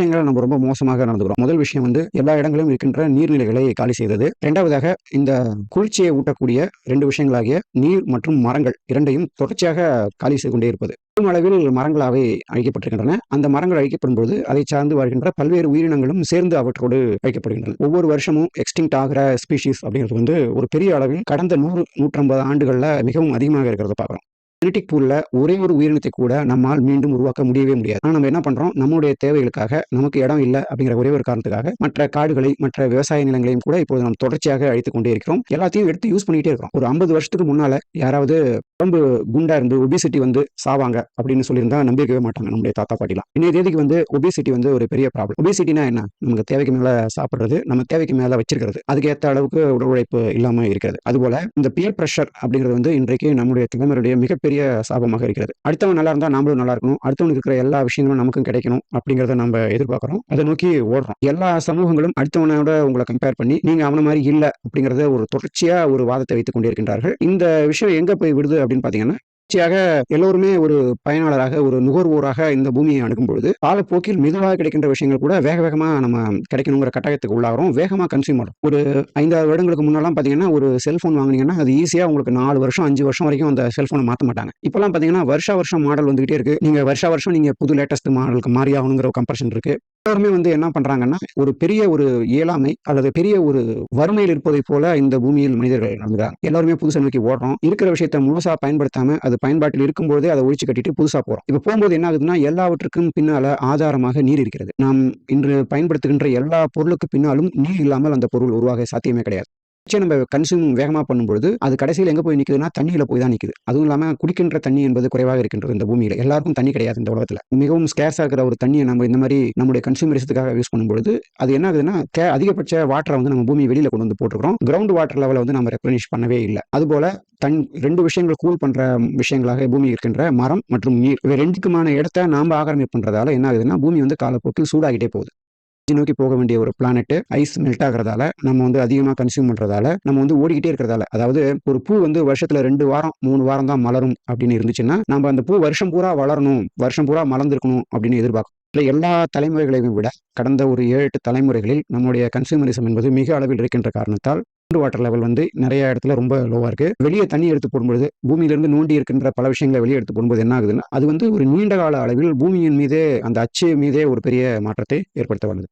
விஷயங்களை நம்ம ரொம்ப மோசமாக நடந்துக்கிறோம். முதல் விஷயம் வந்து எல்லா இடங்களிலும் இருக்கின்ற நீர்நிலைகளை காலி செய்தது. இரண்டாவதாக இந்த குளிர்ச்சியை ஊட்டக்கூடிய ரெண்டு விஷயங்களாகிய நீர் மற்றும் மரங்கள் இரண்டையும் தொடர்ச்சியாக காலி செய்து கொண்டே இருப்பது. அளவில் மரங்களாகவே அழிக்கப்பட்டிருக்கின்றன. அந்த மரங்கள் அழிக்கப்படும் போது அதை சார்ந்து வாழ்கின்ற பல்வேறு உயிரினங்களும் சேர்ந்து அவற்றோடு அழிக்கப்படுகின்றன. ஒவ்வொரு வருஷமும் எக்ஸ்டிங்ட் ஆகிற ஸ்பீஷிஸ் அப்படிங்கிறது வந்து ஒரு பெரிய அளவில் கடந்த நூறு நூற்றம்பது ஆண்டுகள்ல மிகவும் அதிகமாக இருக்கிறத பார்க்குறோம். ஜெனட்டிக் பூல்ல ஒரே ஒரு உயிரினத்தை கூட நம்மால் மீண்டும் உருவாக்க முடியவே முடியாது. ஆனால் நம்ம என்ன பண்றோம்? நம்முடைய தேவைகளுக்காக நமக்கு இடம் இல்லை அப்படிங்கிற ஒரே ஒரு காரணத்துக்காக மற்ற காடுகளை மற்ற விவசாய நிலங்களையும் கூட இப்போது நாம் தொடர்ச்சியாக அழித்துக் கொண்டே இருக்கிறோம். எல்லாத்தையும் எடுத்து யூஸ் பண்ணிட்டே இருக்கிறோம். ஒரு ஐம்பது வருஷத்துக்கு முன்னால யாராவது உடம்பு குண்டா இருந்து ஒபிசிட்டி வந்து சாவாங்க அப்படின்னு சொல்லியிருந்தா நம்பிக்கவே மாட்டாங்க நம்முடைய தாத்தா பாட்டிலாம். இன்னைய தேதிக்கு வந்து ஒபிசிட்டி வந்து ஒரு பெரிய ப்ராப்ளம் ஒபிசிட்டினா என்ன? நமக்கு தேவைக்கு மேல சாப்பிடுறது நம்ம தேவைக்கு மேல வச்சிருக்கிறது. அதுக்கு ஏற்ற அளவுக்கு உடல் உழைப்பு இல்லாம இருக்கிறது. அதுபோல இந்த பியர் பிரஷர் அப்படிங்கிறது வந்து இன்றைக்கு நம்முடைய தலைமுறையுடைய மிகப்பெரிய சாபமாக இருக்கிறது. அடுத்தவன் நல்லா இருந்தா நாமளும் நல்லா இருக்கணும். அடுத்தவனுக்கு இருக்கிற எல்லா விஷயங்களும் நமக்கும் கிடைக்கணும் அப்படிங்கிறத நம்ம எதிர்பார்க்கிறோம். அதை நோக்கி ஓடுறோம். எல்லா சமூகங்களும் அடுத்தவனோட உங்களை கம்பேர் பண்ணி நீங்க அவன மாதிரி இல்லை அப்படிங்கறத ஒரு தொடர்ச்சியா ஒரு வாதத்தை வைத்துக் கொண்டிருக்கின்றார்கள். இந்த விஷயம் எங்க போய் விடுது அப்படின்னு பாத்தீங்கன்னா தொடர்ச்சியாக எல்லோருமே ஒரு பயனாளராக ஒரு நுகர்வோராக இந்த பூமியை அணுகும் பொழுது காலப்போக்கில் மெதுவாக கிடைக்கின்ற விஷயங்கள் கூட வேக வேகமாக நம்ம கிடைக்கணுங்கிற கட்டாயத்துக்கு உள்ளாகிறோம். வேகமாக கன்சியூம் ஆகும். ஒரு ஐந்தாறு வருடங்களுக்கு முன்னெல்லாம் பார்த்தீங்கன்னா ஒரு செல்போன் வாங்கினீங்கன்னா அது ஈஸியாக உங்களுக்கு நாலு வருஷம் அஞ்சு வருஷம் வரைக்கும் அந்த செல்போனை மாற்ற மாட்டாங்க. இப்போலாம் பார்த்தீங்கன்னா வருஷா வருஷம் மாடல் வந்துகிட்டே இருக்கு. நீங்கள் வருஷா வருஷம் நீங்கள் புது லேட்டஸ்ட் மாடலுக்கு மாறி ஆகணுங்கிற ஒரு இருக்கு. எல்லாருமே வந்து என்ன பண்றாங்கன்னா ஒரு பெரிய ஒரு இயலாமை அல்லது பெரிய ஒரு வறுமையில் இருப்பதை போல இந்த பூமியில் மனிதர்கள் நடந்துறாங்க எல்லாருமே புதுசை நோக்கி ஓடுறோம். இருக்கிற விஷயத்த முழுசா பயன்படுத்தாம அது பயன்பாட்டில் இருக்கும்போதே அதை ஒழிச்சு கட்டிட்டு புதுசா போறோம். இப்ப போகும்போது என்ன ஆகுதுன்னா எல்லாவற்றுக்கும் பின்னால ஆதாரமாக நீர் இருக்கிறது. நாம் இன்று பயன்படுத்துகின்ற எல்லா பொருளுக்கு பின்னாலும் நீர் இல்லாமல் அந்த பொருள் உருவாக சாத்தியமே கிடையாது. சரி, நம்ம கன்சியூம் வேகமாக பண்ணும்பொழுது அது கடைசியில் எங்கே போய் நிற்குதுன்னா தண்ணியில் போய் தான் நிற்குது அதுவும் இல்லாமல் குடிக்கின்ற தண்ணி என்பது குறைவாக இருக்கின்றது இந்த பூமியில். எல்லாருக்கும் தண்ணி கிடையாது இந்த உலகத்தில். மிகவும் ஸ்கேர்ஸாக இருக்கிற ஒரு தண்ணியை நம்ம இந்த மாதிரி நம்முடைய கன்சூமரிசத்துக்காக யூஸ் பண்ணும்பொழுது அது என்ன ஆகுதுன்னா அதிகபட்ச வாட்டரை வந்து நம்ம பூமி வெளியில் கொண்டு வந்து போட்டுக்கிறோம் கிரவுண்ட் வாட்டர் லெவலை வந்து நம்ம ரெப்ளனிஷ் பண்ணவே இல்லை. அதுபோல தன் ரெண்டு விஷயங்கள் கூல் பண்ணுற விஷயங்களாக பூமி இருக்கின்ற மரம் மற்றும் நீர் இவை ரெண்டுக்குமான இடத்த நாம் ஆக்கிரமிப்பு பண்ணுறதால என்ன ஆகுதுன்னா பூமி வந்து காலப்போக்கில் சூடாகிட்டே போகுது. பூமியை நோக்கி போக வேண்டிய ஒரு பிளானெட் ஐஸ் மெல்ட் ஆகிறதால நம்ம வந்து அதிகமாக கன்சியூம் பண்றதால நம்ம வந்து ஓடிக்கிட்டே இருக்கிறதால அதாவது ஒரு பூ வந்து வருஷத்துல ரெண்டு வாரம் மூணு வாரம் தான் மலரும் அப்படின்னு இருந்துச்சுன்னா நம்ம அந்த பூ வருஷம் பூரா வளரணும் வருஷம் பூரா மலர்ந்துருக்கணும் அப்படின்னு எதிர்பார்க்கும். இல்லை எல்லா தலைமுறைகளையும் விட கடந்த ஒரு ஏழு எட்டு தலைமுறைகளில் நம்முடைய கன்சியூமரிசம் என்பது மிக அளவில் இருக்கின்ற காரணத்தால் கிரவுண்ட் வாட்டர் லெவல் வந்து நிறைய இடத்துல ரொம்ப லோவாக இருக்கு. வெளியே தண்ணி எடுத்து போடும்போது பூமியிலிருந்து நோண்டி இருக்கின்ற பல விஷயங்களை வெளியே எடுத்து போடும்போது என்ன ஆகுதுன்னா அது வந்து ஒரு நீண்ட கால அளவில் பூமியின் மீதே அந்த அச்சு மீதே ஒரு பெரிய மாற்றத்தை ஏற்படுத்த வந்தது